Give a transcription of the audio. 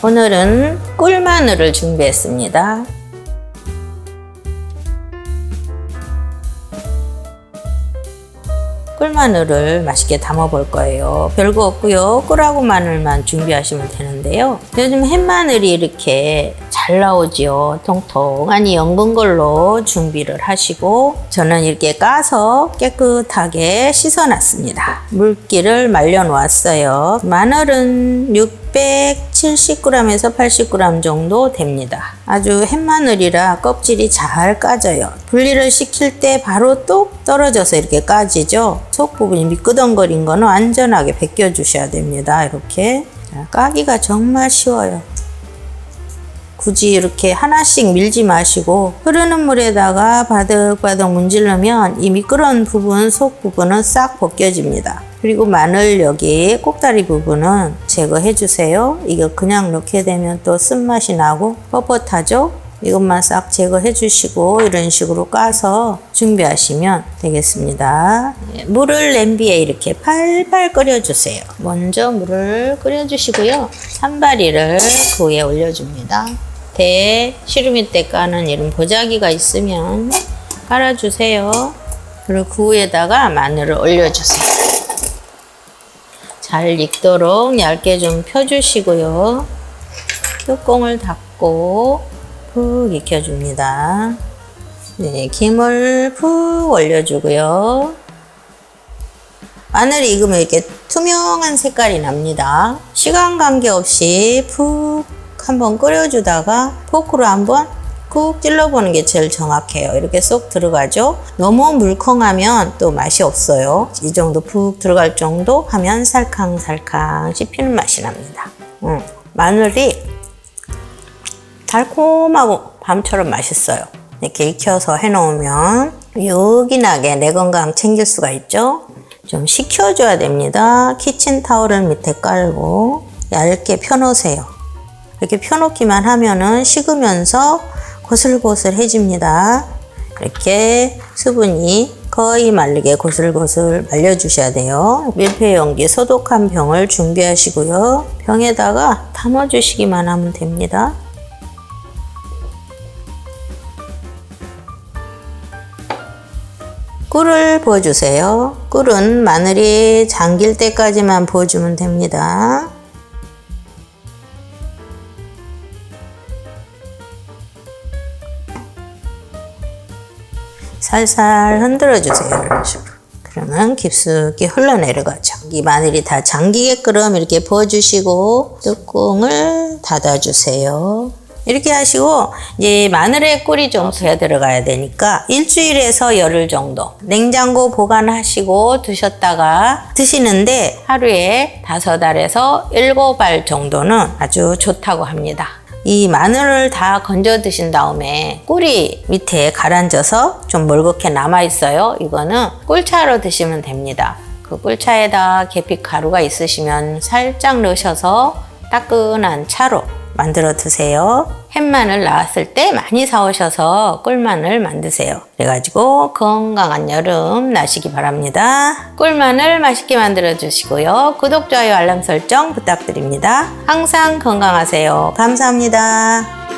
오늘은 꿀마늘을 준비했습니다. 꿀마늘을 맛있게 담아 볼 거예요. 별거 없고요. 꿀하고 마늘만 준비하시면 되는데요. 요즘 햇마늘이 이렇게 잘 나오지요. 통통하니 연근 걸로 준비를 하시고 저는 이렇게 까서 깨끗하게 씻어 놨습니다. 물기를 말려 놓았어요. 마늘은 670g에서 80g 정도 됩니다. 아주 햇마늘이라 껍질이 잘 까져요. 분리를 시킬 때 바로 똑 떨어져서 이렇게 까지죠. 속 부분이 미끄덩거린 거는 안전하게 벗겨 주셔야 됩니다. 이렇게 자, 까기가 정말 쉬워요. 굳이 이렇게 하나씩 밀지 마시고 흐르는 물에다가 바득바득 문지르면 이 미끄러운 부분 속 부분은 싹 벗겨집니다. 그리고 마늘 여기 꼭다리 부분은 제거해 주세요. 이거 그냥 넣게 되면 또 쓴맛이 나고 뻣뻣하죠? 이것만 싹 제거해 주시고 이런 식으로 까서 준비하시면 되겠습니다. 예, 물을 냄비에 이렇게 팔팔 끓여 주세요. 먼저 물을 끓여 주시고요. 산바리를 그 위에 올려 줍니다. 대 시루미 때 까는 이런 보자기가 있으면 깔아 주세요. 그리고 그 위에다가 마늘을 올려 주세요. 잘 익도록 얇게 좀 펴주시고요. 뚜껑을 닫고 푹 익혀줍니다. 네, 김을 푹 올려주고요. 마늘이 익으면 이렇게 투명한 색깔이 납니다. 시간 관계없이 푹 한번 끓여주다가 포크로 한번 꾹 찔러보는 게 제일 정확해요. 이렇게 쏙 들어가죠. 너무 물컹하면 또 맛이 없어요. 이 정도 푹 들어갈 정도 하면 살캉살캉 씹히는 맛이 납니다. 음, 마늘이 달콤하고 밤처럼 맛있어요. 이렇게 익혀서 해놓으면 요긴하게 내 건강 챙길 수가 있죠. 좀 식혀줘야 됩니다. 키친타올을 밑에 깔고 얇게 펴놓으세요. 이렇게 펴놓기만 하면은 식으면서 고슬고슬해집니다. 이렇게 수분이 거의 말리게 고슬고슬 말려주셔야 돼요. 밀폐 용기 소독한 병을 준비하시고요. 병에다가 담아주시기만 하면 됩니다. 꿀을 부어주세요. 꿀은 마늘이 잠길 때까지만 부어주면 됩니다. 살살 흔들어 주세요. 이런 식으로. 그러면 깊숙이 흘러내려가죠. 이 마늘이 다 잠기게끔 이렇게 부어주시고 뚜껑을 닫아주세요. 이렇게 하시고 이제 마늘에 꿀이 좀더 들어가야 되니까 일주일에서 열흘 정도 냉장고 보관하시고 드셨다가 드시는데 하루에 다섯 알에서 일곱 알 정도는 아주 좋다고 합니다. 이 마늘을 다 건져 드신 다음에 꿀이 밑에 가라앉아서 좀 멀겋게 남아 있어요. 이거는 꿀차로 드시면 됩니다. 그 꿀차에다 계피 가루가 있으시면 살짝 넣으셔서 따끈한 차로 만들어 드세요. 햇마늘 나왔을 때 많이 사오셔서 꿀마늘 만드세요. 그래가지고 건강한 여름 나시기 바랍니다. 꿀마늘 맛있게 만들어 주시고요. 구독, 좋아요, 알람 설정 부탁드립니다. 항상 건강하세요. 감사합니다.